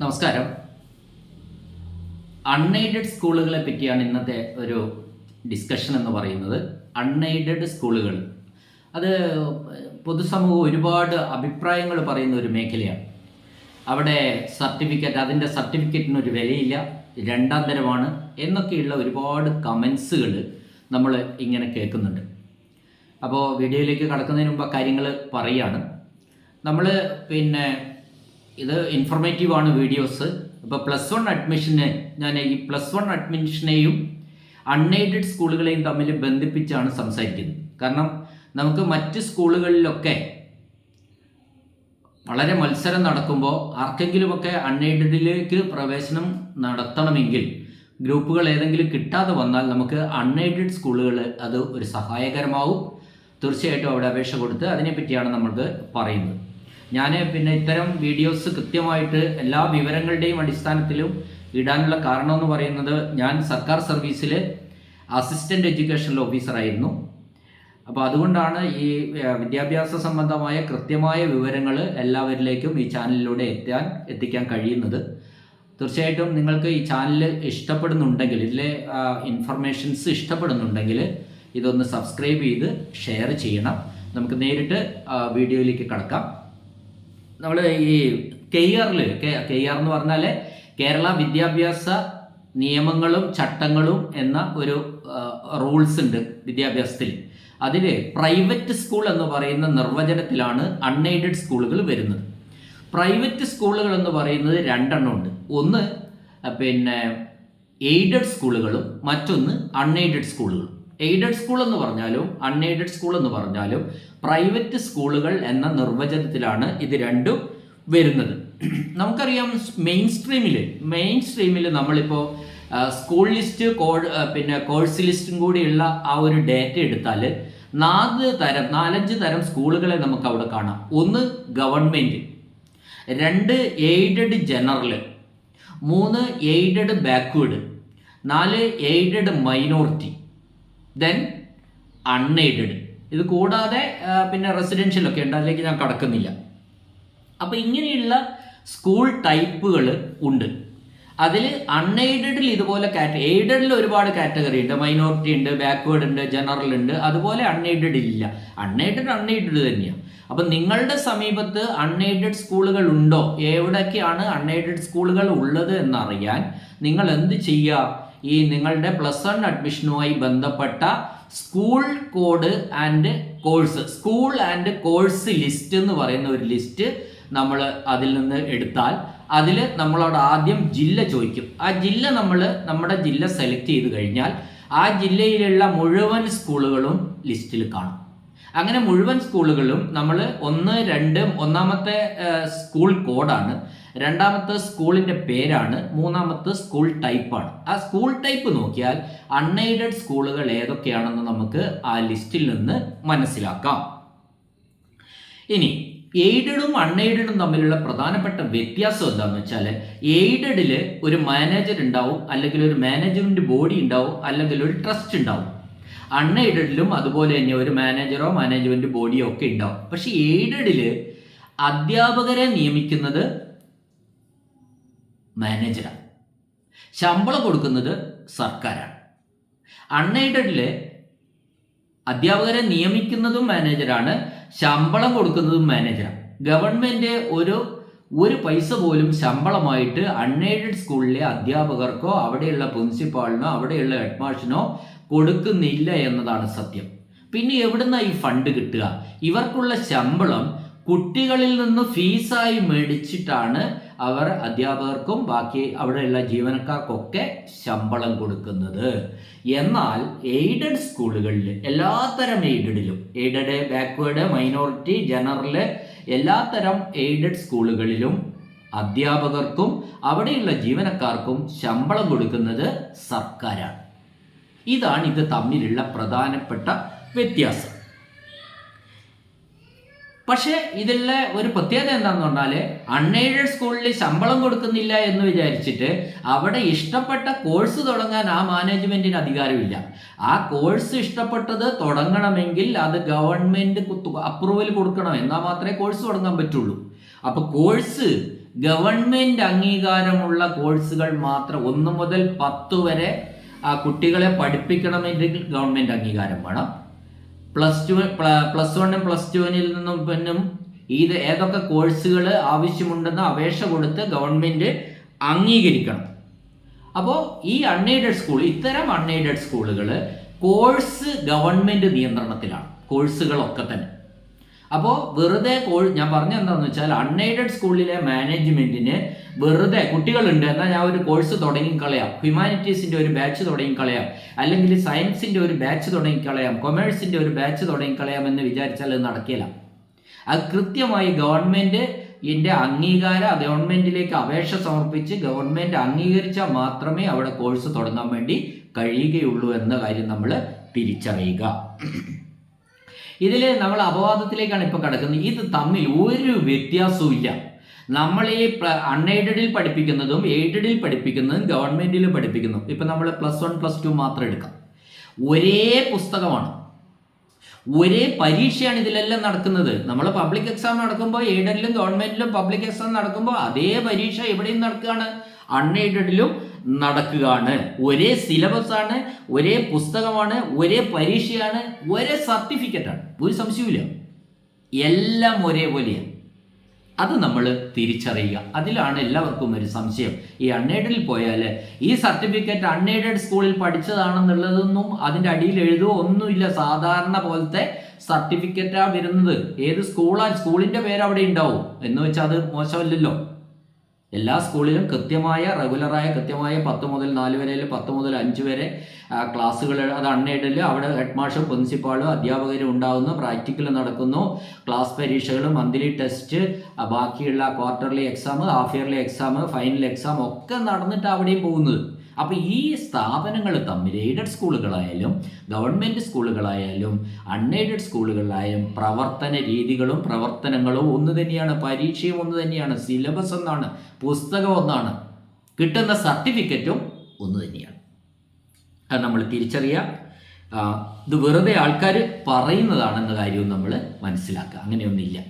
നമസ്കാരം. അൺഎയ്ഡഡ് സ്കൂളുകളെ പറ്റിയാണ് ഇന്നത്തെ ഒരു ഡിസ്കഷൻ എന്ന് പറയുന്നത്. അൺഎയ്ഡഡ് സ്കൂളുകൾ. അത് പൊതുസമൂഹം ഒരുപാട് അഭിപ്രായങ്ങൾ പറയുന്ന ഒരു മേഖലയാണ്. അവിടെ സർട്ടിഫിക്കറ്റ് അതിന്റെ സർട്ടിഫിക്കറ്റിന് ഒരു വിലയില്ല. രണ്ടാം തരമാണ് എന്നൊക്കെയുള്ള ഒരുപാട് കമൻസുകൾ നമ്മൾ ഇങ്ങനെ കേൾക്കുന്നുണ്ട്. അപ്പോൾ വീഡിയോയിലേക്ക് കടക്കുന്നതിന് മുമ്പ് കാര്യങ്ങൾ പറയുകയാണ് നമ്മൾ പിന്നെ ഇത് ഇൻഫർമേറ്റീവ് ആണ് വീഡിയോസ് ഇപ്പോൾ പ്ലസ് വൺ അഡ്മിഷന് ഞാൻ ഈ പ്ലസ് വൺ അഡ്മിഷനെയും അൺഎയ്ഡഡ് സ്കൂളുകളെയും തമ്മിൽ ബന്ധിപ്പിച്ചാണ് സംസാരിക്കുന്നത്. കാരണം നമുക്ക് മറ്റ് സ്കൂളുകളിലൊക്കെ വളരെ മത്സരം നടക്കുമ്പോൾ ആർക്കെങ്കിലുമൊക്കെ അൺഎയ്ഡഡിലേക്ക് പ്രവേശനം നടത്തണമെങ്കിൽ ഗ്രൂപ്പുകൾ ഏതെങ്കിലും കിട്ടാതെ വന്നാൽ നമുക്ക് അൺഎയ്ഡഡ് സ്കൂളുകൾ അത് ഒരു സഹായകരമാവും. തീർച്ചയായിട്ടും അവിടെ അപേക്ഷ കൊടുത്ത് അതിനെപ്പറ്റിയാണ് നമ്മൾക്ക് പറയുന്നത്. ഞാൻ പിന്നെ ഇത്തരം വീഡിയോസ് കൃത്യമായിട്ട് എല്ലാ വിവരങ്ങളുടെയും അടിസ്ഥാനത്തിലും ഇടാനുള്ള കാരണം എന്ന് പറയുന്നത് ഞാൻ സർക്കാർ സർവീസിൽ അസിസ്റ്റന്റ് എഡ്യൂക്കേഷണൽ ഓഫീസറായിരുന്നു അപ്പോൾ അതുകൊണ്ടാണ് ഈ വിദ്യാഭ്യാസ സംബന്ധമായ കൃത്യമായ വിവരങ്ങൾ എല്ലാവരിലേക്കും ഈ ചാനലിലൂടെ എത്താൻ എത്തിക്കാൻ കഴിയുന്നത്. തീർച്ചയായിട്ടും നിങ്ങൾക്ക് ഈ ചാനൽ ഇഷ്ടപ്പെടുന്നുണ്ടെങ്കിൽ ഇതിലെ ഇൻഫർമേഷൻസ് ഇഷ്ടപ്പെടുന്നുണ്ടെങ്കിൽ ഇതൊന്ന് സബ്സ്ക്രൈബ് ചെയ്ത് ഷെയർ ചെയ്യണം. നമുക്ക് നേരിട്ട് വീഡിയോയിലേക്ക് കടക്കാം. നമ്മൾ ഈ കെയ്യാറിൽ കെയ്യാർ എന്ന് പറഞ്ഞാൽ കേരള വിദ്യാഭ്യാസ നിയമങ്ങളും ചട്ടങ്ങളും എന്ന ഒരു റൂൾസ് ഉണ്ട് വിദ്യാഭ്യാസത്തിൽ അതിൽ പ്രൈവറ്റ് സ്കൂൾ എന്ന് പറയുന്ന നിർവചനത്തിലാണ് അൺഎയ്ഡഡ് സ്കൂളുകൾ വരുന്നത്. പ്രൈവറ്റ് സ്കൂളുകൾ എന്ന് പറയുന്നത് രണ്ടെണ്ണം ഉണ്ട്. ഒന്ന് പിന്നെ എയ്ഡഡ് സ്കൂളുകളും മറ്റൊന്ന് അൺഎയ്ഡഡ് സ്കൂളുകളും എയ്ഡഡ് സ്കൂൾ എന്ന് പറഞ്ഞാലും അൺഎയ്ഡഡ് സ്കൂൾ എന്ന് പറഞ്ഞാലും പ്രൈവറ്റ് സ്കൂളുകൾ എന്ന നിർവചനത്തിലാണ് ഇത് രണ്ടും വരുന്നത്. നമുക്കറിയാം മെയിൻ സ്ട്രീമിൽ മെയിൻ സ്ട്രീമിൽ നമ്മളിപ്പോൾ സ്കൂൾ ലിസ്റ്റ് കോഡ് പിന്നെ കോഴ്സ് ലിസ്റ്റും കൂടിയുള്ള ആ ഒരു ഡേറ്റ എടുത്താൽ നാല് തരം നാലഞ്ച് തരം സ്കൂളുകളെ നമുക്ക് അവിടെ കാണാം. ഒന്ന് ഗവൺമെന്റ് രണ്ട് എയ്ഡഡ് ജനറൽ മൂന്ന് എയ്ഡഡ് ബാക്ക്വേഡ് നാല് എയ്ഡഡ് മൈനോറിറ്റി. ദെൻ അൺഎയ്ഡഡ് ഇത് കൂടാതെ പിന്നെ റെസിഡൻഷ്യലൊക്കെ ഉണ്ട് അതിലേക്ക് ഞാൻ കടക്കുന്നില്ല. അപ്പോൾ ഇങ്ങനെയുള്ള സ്കൂൾ ടൈപ്പുകൾ ഉണ്ട്. അതിൽ അൺഎയ്ഡഡിൽ ഇതുപോലെ കാറ്റ എയ്ഡഡിൽ ഒരുപാട് കാറ്റഗറി ഉണ്ട്. മൈനോറിറ്റി ഉണ്ട് ബാക്ക്വേർഡ് ഉണ്ട് ജനറൽ ഉണ്ട്. അതുപോലെ അൺഎയ്ഡഡ് ഇല്ല. അൺഎയ്ഡഡ് അൺഎയ്ഡഡ് തന്നെയാണ് അപ്പം നിങ്ങളുടെ സമീപത്ത് അൺഎയ്ഡഡ് സ്കൂളുകൾ ഉണ്ടോ? എവിടെയൊക്കെയാണ് അൺഎയ്ഡഡ് സ്കൂളുകൾ ഉള്ളത് എന്നറിയാൻ നിങ്ങൾ എന്ത് ചെയ്യുക ഈ നിങ്ങളുടെ പ്ലസ് വൺ അഡ്മിഷനുമായി ബന്ധപ്പെട്ട school code and course school and course list എന്ന് പറയുന്ന ഒരു ലിസ്റ്റ് നമ്മൾ അതിൽ നിന്ന് എടുത്താൽ അതിൽ നമ്മളോട് ആദ്യം ജില്ല ചോദിക്കും. ആ ജില്ല നമ്മൾ നമ്മുടെ ജില്ല സെലക്ട് ചെയ്ത് കഴിഞ്ഞാൽ ആ ജില്ലയിലുള്ള മുഴുവൻ സ്കൂളുകളും ലിസ്റ്റിൽ കാണും. അങ്ങനെ മുഴുവൻ സ്കൂളുകളും നമ്മൾ ഒന്ന് രണ്ട് ഒന്നാമത്തെ സ്കൂൾ കോഡാണ്. രണ്ടാമത്തെ സ്കൂളിന്റെ പേരാണ്. മൂന്നാമത്തെ സ്കൂൾ ടൈപ്പാണ്. ആ സ്കൂൾ ടൈപ്പ് നോക്കിയാൽ അൺഎയ്ഡഡ് സ്കൂളുകൾ ഏതൊക്കെയാണെന്ന് നമുക്ക് ആ ലിസ്റ്റിൽ നിന്ന് മനസ്സിലാക്കാം. ഇനി എയ്ഡഡും അൺഎയ്ഡഡും തമ്മിലുള്ള പ്രധാനപ്പെട്ട വ്യത്യാസം എന്താണെന്ന് വെച്ചാൽ എയ്ഡഡിൽ ഒരു മാനേജർ ഉണ്ടാവും അല്ലെങ്കിൽ ഒരു മാനേജ്മെന്റ് ബോഡി ഉണ്ടാവും അല്ലെങ്കിൽ ഒരു ട്രസ്റ്റ് ഉണ്ടാവും. അൺഎയ്ഡഡിലും അതുപോലെ തന്നെ ഒരു മാനേജറോ മാനേജ്മെന്റ് ബോഡിയോ ഒക്കെ ഉണ്ടാവും. പക്ഷേ എയ്ഡഡിൽ അധ്യാപകരെ നിയമിക്കുന്നത് മാനേജറാണ് ശമ്പളം കൊടുക്കുന്നത് സർക്കാരാണ്. അൺഎയ്ഡഡിൽ അധ്യാപകരെ നിയമിക്കുന്നതും മാനേജറാണ് ശമ്പളം കൊടുക്കുന്നതും മാനേജറാണ് ഗവൺമെന്റ് ഒരു ഒരു പൈസ പോലും ശമ്പളമായിട്ട് അൺഎയ്ഡഡ് സ്കൂളിലെ അധ്യാപകർക്കോ അവിടെയുള്ള പ്രിൻസിപ്പാളിനോ അവിടെയുള്ള ഹെഡ്മാഷിനോ കൊടുക്കുന്നില്ല എന്നതാണ് സത്യം. പിന്നെ എവിടുന്ന ഈ ഫണ്ട് കിട്ടുക? ഇവർക്കുള്ള ശമ്പളം കുട്ടികളിൽ നിന്ന് ഫീസായി മേടിച്ചിട്ടാണ് അവർ അധ്യാപകർക്കും ബാക്കി അവിടെയുള്ള ജീവനക്കാർക്കൊക്കെ ശമ്പളം കൊടുക്കുന്നത്. എന്നാൽ എയ്ഡഡ് സ്കൂളുകളിൽ എല്ലാത്തരം എയ്ഡഡിലും എയ്ഡഡ് ബാക്ക്വേഡ് മൈനോറിറ്റി ജനറൽ എല്ലാത്തരം എയ്ഡഡ് സ്കൂളുകളിലും അധ്യാപകർക്കും അവിടെയുള്ള ജീവനക്കാർക്കും ശമ്പളം കൊടുക്കുന്നത് സർക്കാരാണ്. ഇതാണ് ഇത് തമ്മിലുള്ള പ്രധാനപ്പെട്ട വ്യത്യാസം. പക്ഷേ ഇതിലെ ഒരു പ്രത്യേകത എന്താണെന്ന് പറഞ്ഞാൽ അൺഎയ്ഡഡ് സ്കൂളിൽ ശമ്പളം കൊടുക്കുന്നില്ല എന്ന് വിചാരിച്ചിട്ട് അവിടെ ഇഷ്ടപ്പെട്ട കോഴ്സ് തുടങ്ങാൻ ആ മാനേജ്മെന്റിന് അധികാരമില്ല. ആ കോഴ്സ് ഇഷ്ടപ്പെട്ടത് തുടങ്ങണമെങ്കിൽ അത് ഗവൺമെന്റ് അപ്രൂവൽ കൊടുക്കണം. എന്നാൽ മാത്രമേ കോഴ്സ് തുടങ്ങാൻ പറ്റുള്ളൂ. അപ്പോൾ കോഴ്സ് ഗവൺമെന്റ് അംഗീകാരമുള്ള കോഴ്സുകൾ മാത്രം ഒന്ന് മുതൽ പത്ത് വരെ ആ കുട്ടികളെ പഠിപ്പിക്കണമെങ്കിൽ ഗവൺമെന്റ് അംഗീകാരം വേണം. പ്ലസ് ടു പ്ലസ് വണ്ണും പ്ലസ് ടുവിനിൽ നിന്നും പിന്നും ഇത് ഏതൊക്കെ കോഴ്സുകൾ ആവശ്യമുണ്ടെന്ന് അപേക്ഷ കൊടുത്ത് ഗവൺമെന്റ് അംഗീകരിക്കണം. അപ്പോൾ ഈ അൺഎയ്ഡഡ് സ്കൂൾ ഇത്തരം അൺഎയ്ഡഡ് സ്കൂളുകൾ കോഴ്സ് ഗവൺമെന്റ് നിയന്ത്രണത്തിലാണ്. കോഴ്സുകളൊക്കെ തന്നെ. അപ്പോൾ വെറുതെ കോഴ് ഞാൻ പറഞ്ഞ എന്താണെന്ന് വെച്ചാൽ അൺഎയ്ഡഡ് സ്കൂളിലെ മാനേജ്മെന്റിന് വെറുതെ കുട്ടികളുണ്ട് എന്നാൽ ഞാൻ ഒരു കോഴ്സ് തുടങ്ങി കളയാം ഹ്യൂമാനിറ്റീസിന്റെ ഒരു ബാച്ച് തുടങ്ങി കളയാം അല്ലെങ്കിൽ സയൻസിന്റെ ഒരു ബാച്ച് തുടങ്ങി കളയാം കൊമേഴ്സിന്റെ ഒരു ബാച്ച് തുടങ്ങി കളയാം എന്ന് വിചാരിച്ചാൽ അത് നടക്കില്ല. അത് കൃത്യമായി ഗവൺമെന്റ് ഇതിന്റെ അംഗീകാരം ഗവൺമെന്റിലേക്ക് അപേക്ഷ സമർപ്പിച്ച് ഗവൺമെന്റ് അംഗീകരിച്ചാൽ മാത്രമേ അവിടെ കോഴ്സ് തുടങ്ങാൻ വേണ്ടി കഴിയുകയുള്ളൂ എന്ന കാര്യം നമ്മൾ തിരിച്ചറിയുക. ഇതിൽ നമ്മൾ അപവാദത്തിലേക്കാണ് ഇപ്പോൾ കിടക്കുന്നത്. ഇത് തമ്മിൽ ഒരു വ്യത്യാസവും ഇല്ല നമ്മൾ ഈ അൺഎയ്ഡഡിൽ പഠിപ്പിക്കുന്നതും എയ്ഡഡിൽ പഠിപ്പിക്കുന്നതും ഗവൺമെന്റിൽ പഠിപ്പിക്കുന്നതും ഇപ്പം നമ്മൾ പ്ലസ് വൺ പ്ലസ് ടു മാത്രം എടുക്കാം. ഒരേ പുസ്തകമാണ്. ഒരേ പരീക്ഷയാണ് ഇതിലെല്ലാം നടക്കുന്നത്. നമ്മൾ പബ്ലിക് എക്സാം നടക്കുമ്പോൾ എയ്ഡഡിലും ഗവൺമെന്റിലും പബ്ലിക് എക്സാം നടക്കുമ്പോൾ അതേ പരീക്ഷ എവിടെയും നടക്കുകയാണ്. അൺഎയ്ഡഡിലും നടക്കുകയാണ്. ഒരേ സിലബസ് ആണ് ഒരേ പുസ്തകമാണ് ഒരേ പരീക്ഷയാണ് ഒരേ സർട്ടിഫിക്കറ്റാണ്. ഒരു സംശയവുമില്ല. എല്ലാം ഒരേപോലെയാണ് അത് നമ്മൾ തിരിച്ചറിയുക. അതിലാണ് എല്ലാവർക്കും ഒരു സംശയം. ഈ അൺഎയ്ഡഡിൽ പോയാൽ ഈ സർട്ടിഫിക്കറ്റ് അൺഎയ്ഡഡ് സ്കൂളിൽ പഠിച്ചതാണെന്നുള്ളതൊന്നും അതിന്റെ അടിയിൽ എഴുതുകയോ ഒന്നുമില്ല. സാധാരണ പോലത്തെ സർട്ടിഫിക്കറ്റാണ് വരുന്നത്. ഏത് സ്കൂളാണ് സ്കൂളിന്റെ പേര് അവിടെ ഉണ്ടാവും. എന്ന് വെച്ചാൽ അത് മോശമല്ലല്ലോ. എല്ലാ സ്കൂളിലും കൃത്യമായ റെഗുലറായ കൃത്യമായ പത്ത് മുതൽ നാല് വരെ പത്ത് മുതൽ അഞ്ച് വരെ ക്ലാസ്സുകൾ അത് അൺഎയ്ഡിൽ അവിടെ ഹെഡ് മാഷും പ്രിൻസിപ്പാളും അധ്യാപകരും ഉണ്ടാകുന്നു പ്രാക്ടിക്കൽ നടക്കുന്നു ക്ലാസ് പരീക്ഷകൾ മന്ത്ലി ടെസ്റ്റ് ബാക്കിയുള്ള quarterly exam half yearly exam final exam ഒക്കെ നടന്നിട്ട് അവിടെയും പോകുന്നത്. അപ്പോൾ ഈ സ്ഥാപനങ്ങൾ തമ്മിൽ എയ്ഡഡ് സ്കൂളുകളായാലും ഗവൺമെന്റ് സ്കൂളുകളായാലും അൺഎയ്ഡഡ് സ്കൂളുകളായാലും പ്രവർത്തന രീതികളും പ്രവർത്തനങ്ങളും ഒന്ന് തന്നെയാണ്. പരീക്ഷയും ഒന്ന് തന്നെയാണ്. സിലബസ് ഒന്നാണ്. പുസ്തകം ഒന്നാണ്. കിട്ടുന്ന സർട്ടിഫിക്കറ്റും ഒന്ന് തന്നെയാണ്. അത് നമ്മൾ തിരിച്ചറിയുക ഇത് വെറുതെ ആൾക്കാർ പറയുന്നതാണെന്ന കാര്യവും നമ്മൾ മനസ്സിലാക്കുക. അങ്ങനെയൊന്നുമില്ല.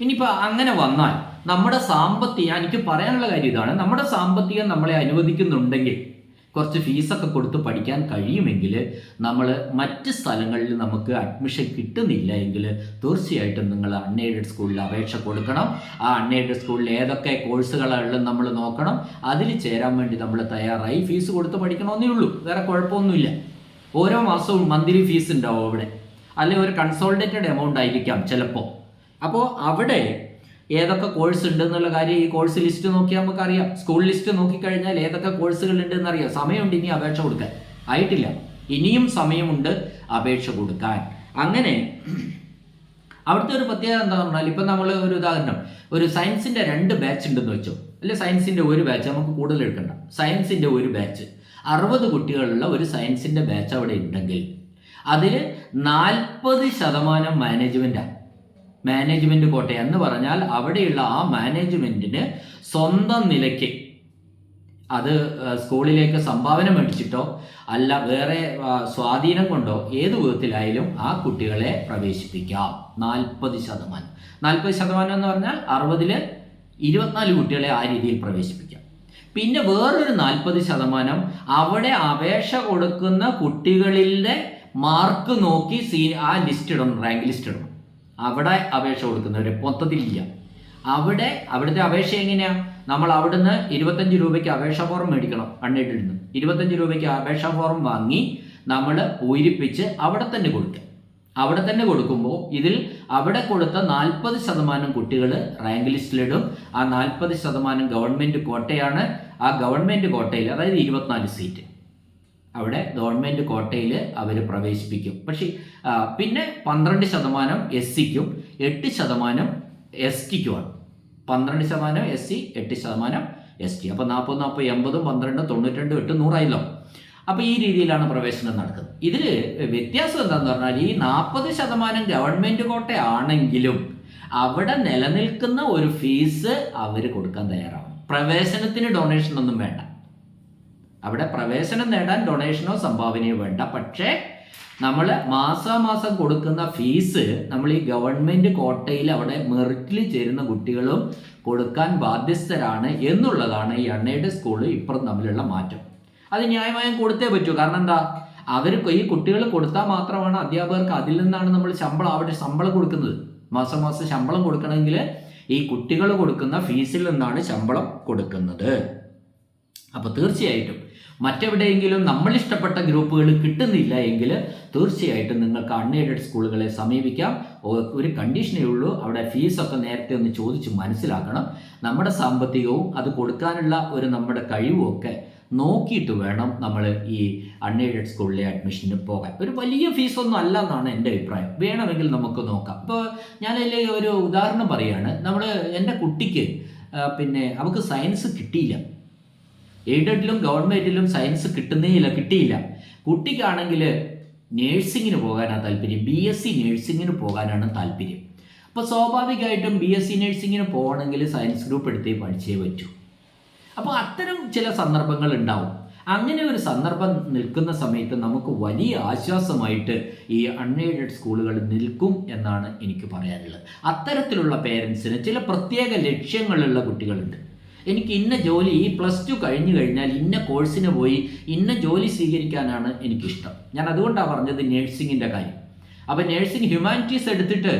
ഇനിയിപ്പോൾ അങ്ങനെ വന്നാൽ നമ്മുടെ സാമ്പത്തികം എനിക്ക് പറയാനുള്ള കാര്യം ഇതാണ്. നമ്മുടെ സാമ്പത്തികം നമ്മളെ അനുവദിക്കുന്നുണ്ടെങ്കിൽ കുറച്ച് ഫീസൊക്കെ കൊടുത്ത് പഠിക്കാൻ കഴിയുമെങ്കിൽ നമ്മൾ മറ്റ് സ്ഥലങ്ങളിൽ നമുക്ക് അഡ്മിഷൻ കിട്ടുന്നില്ല എങ്കിൽ തീർച്ചയായിട്ടും നിങ്ങൾ അൺഎയ്ഡഡ് സ്കൂളിൽ അപേക്ഷ കൊടുക്കണം. ആ അൺഎയ്ഡഡ് സ്കൂളിൽ ഏതൊക്കെ കോഴ്സുകളാണ് നമ്മൾ നോക്കണം. അതിൽ ചേരാൻ വേണ്ടി നമ്മൾ തയ്യാറായി ഫീസ് കൊടുത്ത് പഠിക്കണമെന്നേ ഉള്ളൂ. വേറെ കുഴപ്പമൊന്നുമില്ല. ഓരോ മാസവും മന്ത്ലി ഫീസ് ഉണ്ടാവും അവിടെ. അല്ലെങ്കിൽ ഒരു കൺസോൾട്ടേറ്റഡ് എമൗണ്ട് ആയിരിക്കാം ചിലപ്പോൾ അപ്പോൾ അവിടെ ഏതൊക്കെ കോഴ്സ് ഉണ്ട് എന്നുള്ള കാര്യം ഈ കോഴ്സ് ലിസ്റ്റ് നോക്കിയാൽ നമുക്കറിയാം. സ്കൂൾ ലിസ്റ്റ് നോക്കിക്കഴിഞ്ഞാൽ ഏതൊക്കെ കോഴ്സുകൾ ഉണ്ട് എന്നറിയാം സമയമുണ്ട് ഇനി അപേക്ഷ കൊടുക്കാൻ. ആയിട്ടില്ല. ഇനിയും സമയമുണ്ട് അപേക്ഷ കൊടുക്കാൻ. അങ്ങനെ അവിടുത്തെ ഒരു പ്രത്യേകത എന്താ പറഞ്ഞാൽ ഇപ്പം നമ്മൾ ഒരു ഉദാഹരണം. ഒരു സയൻസിന്റെ രണ്ട് ബാച്ച് ഉണ്ടെന്ന് വെച്ചോ. അല്ലെ സയൻസിന്റെ ഒരു ബാച്ച് നമുക്ക് കൂടുതൽ എടുക്കണ്ട. സയൻസിന്റെ ഒരു ബാച്ച് അറുപത് കുട്ടികളുള്ള ഒരു സയൻസിന്റെ ബാച്ച് അവിടെ ഉണ്ടെങ്കിൽ അതിൽ നാൽപ്പത് ശതമാനം മാനേജ്മെന്റാണ് മാനേജ്മെന്റ് കോട്ട എന്ന് പറഞ്ഞാൽ അവിടെയുള്ള ആ മാനേജ്മെന്റിന് സ്വന്തം നിലയ്ക്ക് അത് സ്കൂളിലേക്ക് സംഭാവന മേടിച്ചിട്ടോ അല്ല വേറെ സ്വാധീനം കൊണ്ടോ ഏത് വിധത്തിലായാലും ആ കുട്ടികളെ പ്രവേശിപ്പിക്കാം. നാൽപ്പത് ശതമാനം. നാൽപ്പത് ശതമാനം എന്ന് പറഞ്ഞാൽ അറുപതിൽ ഇരുപത്തിനാല് കുട്ടികളെ ആ രീതിയിൽ പ്രവേശിപ്പിക്കാം. പിന്നെ വേറൊരു നാൽപ്പത് ശതമാനം അവിടെ അപേക്ഷ കൊടുക്കുന്ന കുട്ടികളിലെ മാർക്ക് നോക്കി സീ ആ ലിസ്റ്റ് ഇടണം റാങ്ക് ലിസ്റ്റ് ഇടണം. അവിടെ അപേക്ഷ കൊടുക്കുന്നവർ മൊത്തത്തിലില്ല. അവിടെ അവിടുത്തെ അപേക്ഷ എങ്ങനെയാ? നമ്മൾ അവിടുന്ന് ഇരുപത്തഞ്ച് രൂപയ്ക്ക് അപേക്ഷാ ഫോറം മേടിക്കണം അൺഎയ്ഡിൽ നിന്ന് ഇരുപത്തഞ്ച് രൂപയ്ക്ക് അപേക്ഷാ ഫോറം വാങ്ങി നമ്മൾ പൂരിപ്പിച്ച് അവിടെ തന്നെ കൊടുക്കുക അവിടെ തന്നെ കൊടുക്കുമ്പോൾ ഇതിൽ അവിടെ കൊടുത്ത നാൽപ്പത് ശതമാനം കുട്ടികൾ റാങ്ക് ലിസ്റ്റിലിടും. ആ നാൽപ്പത് ശതമാനം ഗവൺമെന്റ് കോട്ടയാണ്. ആ ഗവൺമെന്റ് കോട്ടയിൽ അതായത് ഇരുപത്തിനാല് സീറ്റ്. അവിടെ ഗവൺമെന്റ് കോട്ടയിൽ അവർ പ്രവേശിപ്പിക്കും. പക്ഷേ പിന്നെ പന്ത്രണ്ട് ശതമാനം എസ് സിക്കും എട്ട് ശതമാനം എസ് ടിക്കുമാണ്. പന്ത്രണ്ട് ശതമാനം എസ് സി എട്ട് ശതമാനം എസ് ടി. അപ്പോൾ നാൽപ്പത് നാൽപ്പത് എൺപതും പന്ത്രണ്ടും തൊണ്ണൂറ്റിരണ്ടും എട്ട് നൂറായല്ലോ. അപ്പോൾ ഈ രീതിയിലാണ് പ്രവേശനം നടക്കുന്നത്. ഇതിൽ വ്യത്യാസം എന്താണെന്ന് പറഞ്ഞാൽ ഈ നാൽപ്പത് ശതമാനം ഗവൺമെന്റ് കോട്ടയാണെങ്കിലും അവിടെ നിലനിൽക്കുന്ന ഒരു ഫീസ് അവർ കൊടുക്കാൻ തയ്യാറാവും പ്രവേശനത്തിന് ഡൊണേഷൻ ഒന്നും വേണ്ട. അവിടെ പ്രവേശനം നേടാൻ ഡൊണേഷനോ സംഭാവനയോ വേണ്ട. പക്ഷേ നമ്മൾ മാസാമാസം കൊടുക്കുന്ന ഫീസ് നമ്മൾ ഈ ഗവൺമെന്റ് കോട്ടയിൽ അവിടെ മെറിറ്റിൽ ചേരുന്ന കുട്ടികളും കൊടുക്കാൻ ബാധ്യസ്ഥരാണ് എന്നുള്ളതാണ് ഈ അണ്ണയുടെ സ്കൂൾ ഇപ്പുറം തമ്മിലുള്ള മാറ്റം. അത് ന്യായമായും കൊടുത്തേ പറ്റൂ. കാരണം എന്താ? അവർ ഈ കുട്ടികൾ കൊടുത്താൽ മാത്രമാണ് അധ്യാപകർക്ക് അതിൽ നിന്നാണ് നമ്മൾ ശമ്പളം അവിടെ ശമ്പളം കൊടുക്കുന്നത്. മാസം മാസം ശമ്പളം കൊടുക്കണമെങ്കിൽ ഈ കുട്ടികൾ കൊടുക്കുന്ന ഫീസിൽ നിന്നാണ് ശമ്പളം കൊടുക്കുന്നത്. അപ്പോൾ തീർച്ചയായിട്ടും മറ്റെവിടെയെങ്കിലും നമ്മൾ ഇഷ്ടപ്പെട്ട ഗ്രൂപ്പുകൾ കിട്ടുന്നില്ല എങ്കിൽ തീർച്ചയായിട്ടും നിങ്ങൾക്ക് അൺഎയ്ഡഡ് സ്കൂളുകളെ സമീപിക്കാം. ഒരു കണ്ടീഷനേ ഉള്ളൂ. അവിടെ ഫീസൊക്കെ നേരത്തെ ഒന്ന് ചോദിച്ച് മനസ്സിലാക്കണം. നമ്മുടെ സാമ്പത്തികവും അത് കൊടുക്കാനുള്ള ഒരു നമ്മുടെ കഴിവും ഒക്കെ നോക്കിയിട്ട് വേണം നമ്മൾ ഈ അൺഎയ്ഡഡ് സ്കൂളിലെ അഡ്മിഷന് പോകാൻ. ഒരു വലിയ ഫീസൊന്നും അല്ല എന്നാണ് എന്റെ അഭിപ്രായം. വേണമെങ്കിൽ നമുക്ക് നോക്കാം. ഇപ്പോൾ ഞാനതിൽ ഒരു ഉദാഹരണം പറയുകയാണ് നമ്മൾ എന്റെ കുട്ടിക്ക് പിന്നെ അവൾക്ക് സയൻസ് കിട്ടിയില്ല. എയ്ഡഡിലും ഗവൺമെന്റിലും സയൻസ് കിട്ടുന്നേ ഇല്ല കിട്ടിയില്ല. കുട്ടിക്കാണെങ്കിൽ നേഴ്സിങ്ങിന് പോകാനാണ് താല്പര്യം. ബി എസ് സി നേഴ്സിങ്ങിന് പോകാനാണ് താല്പര്യം. അപ്പോൾ സ്വാഭാവികമായിട്ടും ബി എസ് സി നേഴ്സിങ്ങിന് പോകണമെങ്കിൽ സയൻസ് ഗ്രൂപ്പ് എടുത്തേ പഠിച്ചേ പറ്റൂ. അപ്പോൾ അത്തരം ചില സന്ദർഭങ്ങൾ ഉണ്ടാവും അങ്ങനെ ഒരു സന്ദർഭം നിൽക്കുന്ന സമയത്ത് നമുക്ക് വലിയ ആശ്വാസമായിട്ട് ഈ അൺഎയ്ഡഡ് സ്കൂളുകൾ നിൽക്കും എന്നാണ് എനിക്ക് പറയാനുള്ളത്. അത്തരത്തിലുള്ള പേരൻസിന് ചില പ്രത്യേക ലക്ഷ്യങ്ങളുള്ള കുട്ടികളുണ്ട്. എനിക്ക് ഇന്ന ജോലി ഈ പ്ലസ് ടു കഴിഞ്ഞു കഴിഞ്ഞാൽ ഇന്ന കോഴ്സിന് പോയി ഇന്ന ജോലി സ്വീകരിക്കാനാണ് എനിക്കിഷ്ടം. ഞാൻ അതുകൊണ്ടാണ് പറഞ്ഞത് നേഴ്സിങ്ങിന്റെ കാര്യം. അപ്പോൾ നേഴ്സിംഗ് ഹ്യൂമാനിറ്റീസ് എടുത്തിട്ട്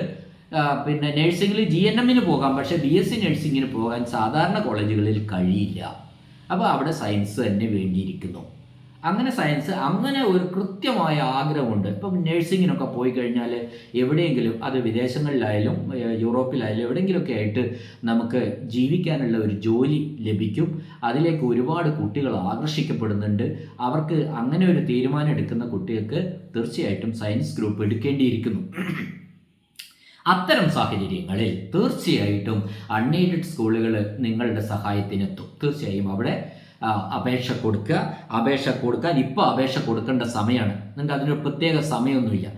പിന്നെ നേഴ്സിംഗിൽ ജി എൻ എമ്മിന് പോകാം. പക്ഷേ ബി എസ് സി നേഴ്സിങ്ങിന് പോകാൻ സാധാരണ കോളേജുകളിൽ കഴിയില്ല. അപ്പോൾ അവിടെ സയൻസ് തന്നെ വേണ്ടിയിരിക്കുന്നു. അങ്ങനെ സയൻസ് അങ്ങനെ ഒരു കൃത്യമായ ആഗ്രഹമുണ്ട്. ഇപ്പം നഴ്സിങ്ങിനൊക്കെ പോയി കഴിഞ്ഞാൽ എവിടെയെങ്കിലും അത് വിദേശങ്ങളിലായാലും യൂറോപ്പിലായാലും എവിടെയെങ്കിലുമൊക്കെ ആയിട്ട് നമുക്ക് ജീവിക്കാനുള്ള ഒരു ജോലി ലഭിക്കും. അതിലേക്ക് ഒരുപാട് കുട്ടികൾ ആകർഷിക്കപ്പെടുന്നുണ്ട്. അവർക്ക് അങ്ങനെ ഒരു തീരുമാനം എടുക്കുന്ന കുട്ടികൾക്ക് തീർച്ചയായിട്ടും സയൻസ് ഗ്രൂപ്പ് എടുക്കേണ്ടിയിരിക്കുന്നു. അത്തരം സാഹചര്യങ്ങളിൽ തീർച്ചയായിട്ടും അൺഎയ്ഡഡ് സ്കൂളുകൾ നിങ്ങളുടെ സഹായത്തിനെത്തും. തീർച്ചയായും അവിടെ അപേക്ഷ കൊടുക്കുക. അപേക്ഷ കൊടുക്കാൻ ഇപ്പോൾ അപേക്ഷ കൊടുക്കേണ്ട സമയമാണ്. നിങ്ങൾക്ക് അതിനൊരു പ്രത്യേക സമയമൊന്നുമില്ല.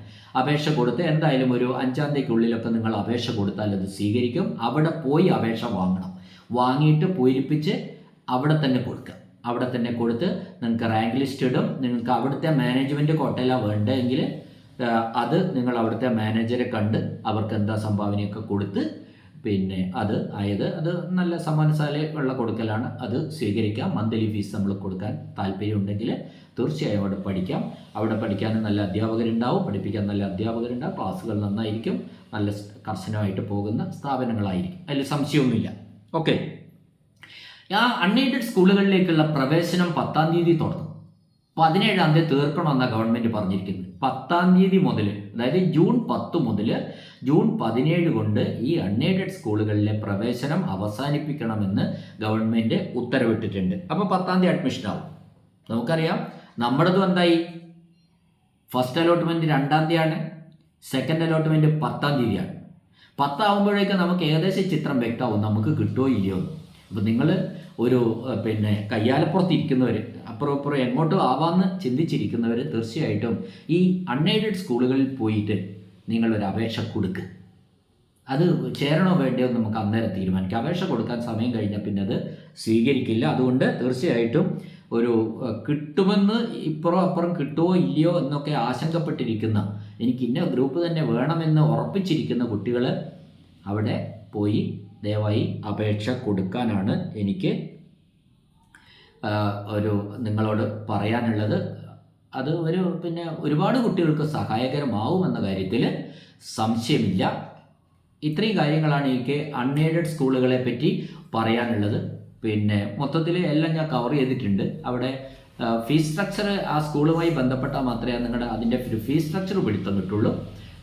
അപേക്ഷ കൊടുത്ത് എന്തായാലും ഒരു അഞ്ചാം തീയതിക്കുള്ളിലൊക്കെ നിങ്ങൾ അപേക്ഷ കൊടുത്താൽ അത് സ്വീകരിക്കും. അവിടെ പോയി അപേക്ഷ വാങ്ങണം. വാങ്ങിയിട്ട് പൂരിപ്പിച്ച് അവിടെ തന്നെ കൊടുക്കുക. അവിടെ തന്നെ കൊടുത്ത് നിങ്ങൾക്ക് റാങ്ക് ലിസ്റ്റ് ഇടും. നിങ്ങൾക്ക് അവിടുത്തെ മാനേജ്മെന്റ് കോട്ടയിലാണ് വേണ്ടതെങ്കിൽ അത് നിങ്ങൾ അവിടുത്തെ മാനേജരെ കണ്ട് അവർക്ക് എന്താ സംഭാവനയൊക്കെ കൊടുത്ത് പിന്നെ അത് ആയത് അത് നല്ല സമ്മാനശാല ഉള്ള കൊടുക്കലാണ്. അത് സ്വീകരിക്കാം. മന്ത്ലി ഫീസ് നമ്മൾ കൊടുക്കാൻ താല്പര്യമുണ്ടെങ്കിൽ തീർച്ചയായും അവിടെ പഠിക്കാം. അവിടെ പഠിക്കാൻ നല്ല അധ്യാപകരുണ്ടാവും. പഠിപ്പിക്കാൻ നല്ല അധ്യാപകരുണ്ടാവും. ക്ലാസ്സുകൾ നന്നായിരിക്കും. നല്ല കർശനമായിട്ട് പോകുന്ന സ്ഥാപനങ്ങളായിരിക്കും. അതിൽ സംശയമൊന്നുമില്ല. ഓക്കെ. ആ അൺഎയ്ഡഡ് സ്കൂളുകളിലേക്കുള്ള പ്രവേശനം പത്താം തീയതി തുടങ്ങും. പതിനേഴാം തീയതി തീർക്കണമെന്നാണ് ഗവൺമെന്റ് പറഞ്ഞിരിക്കുന്നത്. പത്താം തീയതി മുതൽ അതായത് ജൂൺ പത്ത് മുതൽ ജൂൺ പതിനേഴ് കൊണ്ട് ഈ അൺഎയ്ഡഡ് സ്കൂളുകളിലെ പ്രവേശനം അവസാനിപ്പിക്കണമെന്ന് ഗവൺമെന്റ് ഉത്തരവിട്ടിട്ടുണ്ട്. അപ്പോൾ പത്താം തീയതി അഡ്മിഷൻ ആവും. നമുക്കറിയാം നമ്മുടേതും എന്തായി? ഫസ്റ്റ് അലോട്ട്മെന്റ് രണ്ടാം തീയതിയാണ് സെക്കൻഡ് അലോട്ട്മെന്റ് പത്താം തീയതിയാണ്. പത്താവുമ്പോഴേക്കും നമുക്ക് ഏകദേശം ചിത്രം വ്യക്തമാവും നമുക്ക് കിട്ടുമോ ഇല്ലയോ. അപ്പോൾ നിങ്ങൾ ഒരു പിന്നെ കയ്യാലപ്പുറത്ത് ഇരിക്കുന്നവർ അപ്പുറം ഇപ്പുറം എങ്ങോട്ടും ആവാമെന്ന് ചിന്തിച്ചിരിക്കുന്നവർ തീർച്ചയായിട്ടും ഈ അൺഎയ്ഡഡ് സ്കൂളുകളിൽ പോയിട്ട് നിങ്ങളൊരു അപേക്ഷ കൊടുക്കുക അത് ചേരണോ വേണ്ടയോ എന്ന് നമുക്ക് അന്നേരം തീരുമാനിക്കാം. അപേക്ഷ കൊടുക്കാൻ സമയം കഴിഞ്ഞാൽ പിന്നെ അത് സ്വീകരിക്കില്ല. അതുകൊണ്ട് തീർച്ചയായിട്ടും ഒരു കിട്ടുമെന്ന് ഇപ്പുറം അപ്പുറം കിട്ടുമോ ഇല്ലയോ എന്നൊക്കെ ആശങ്കപ്പെട്ടിരിക്കുന്ന എനിക്ക് ഇന്ന ഗ്രൂപ്പ് തന്നെ വേണമെന്ന് ഉറപ്പിച്ചിരിക്കുന്ന കുട്ടികൾ അവിടെ പോയി ദയവായി അപേക്ഷ കൊടുക്കാനാണ് എനിക്ക് ഒരു നിങ്ങളോട് പറയാനുള്ളത്. അത് ഒരു പിന്നെ ഒരുപാട് കുട്ടികൾക്ക് സഹായകരമാവുമെന്ന കാര്യത്തിൽ സംശയമില്ല. ഇത്രയും കാര്യങ്ങളാണ് എനിക്ക് അൺഎയ്ഡഡ് സ്കൂളുകളെ പറ്റി പറയാനുള്ളത്. പിന്നെ മൊത്തത്തിൽ എല്ലാം ഞാൻ കവർ ചെയ്തിട്ടുണ്ട്. അവിടെ ഫീസ് സ്ട്രക്ചർ ആ സ്കൂളുമായി ബന്ധപ്പെട്ടാൽ മാത്രമേ നിങ്ങളുടെ അതിന്റെ ഫീസ് സ്ട്രക്ചർ പിടിത്തന്നിട്ടുള്ളൂ.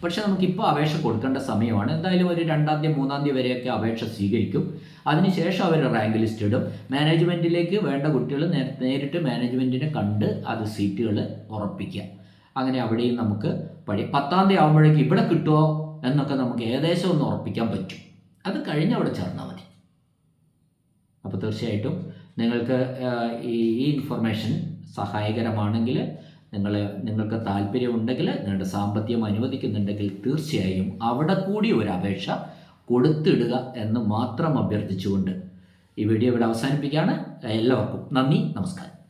പക്ഷേ നമുക്കിപ്പോൾ അപേക്ഷ കൊടുക്കേണ്ട സമയമാണ്. എന്തായാലും ഒരു രണ്ടാം തീയതി മൂന്നാം തീയതി വരെയൊക്കെ അപേക്ഷ സ്വീകരിക്കും. അതിനുശേഷം അവർ റാങ്ക് ലിസ്റ്റ് ഇടും. മാനേജ്മെന്റിലേക്ക് വേണ്ട കുട്ടികൾ നേരിട്ട് മാനേജ്മെന്റിനെ കണ്ട് അത് സീറ്റുകൾ ഉറപ്പിക്കുക. അങ്ങനെ അവിടെയും നമുക്ക് പഴയ പത്താം തീയതി ആകുമ്പോഴേക്കും ഇവിടെ കിട്ടുമോ എന്നൊക്കെ നമുക്ക് ഏകദേശം ഒന്ന് ഉറപ്പിക്കാൻ പറ്റും. അത് കഴിഞ്ഞ് അവിടെ ചേർന്നാൽ മതി. അപ്പോൾ തീർച്ചയായിട്ടും നിങ്ങൾക്ക് ഈ ഇൻഫർമേഷൻ സഹായകരമാണെങ്കിൽ നിങ്ങൾ നിങ്ങൾക്ക് താല്പര്യമുണ്ടെങ്കിൽ നിങ്ങളുടെ സാമ്പത്തികം അനുവദിക്കുന്നുണ്ടെങ്കിൽ തീർച്ചയായും അവിടെ കൂടി ഒരു അപേക്ഷ കൊടുത്തിടുക എന്ന് മാത്രം അഭ്യർത്ഥിച്ചുകൊണ്ട് ഈ വീഡിയോ ഇവിടെ അവസാനിപ്പിക്കുകയാണ്. എല്ലാവർക്കും നന്ദി നമസ്കാരം.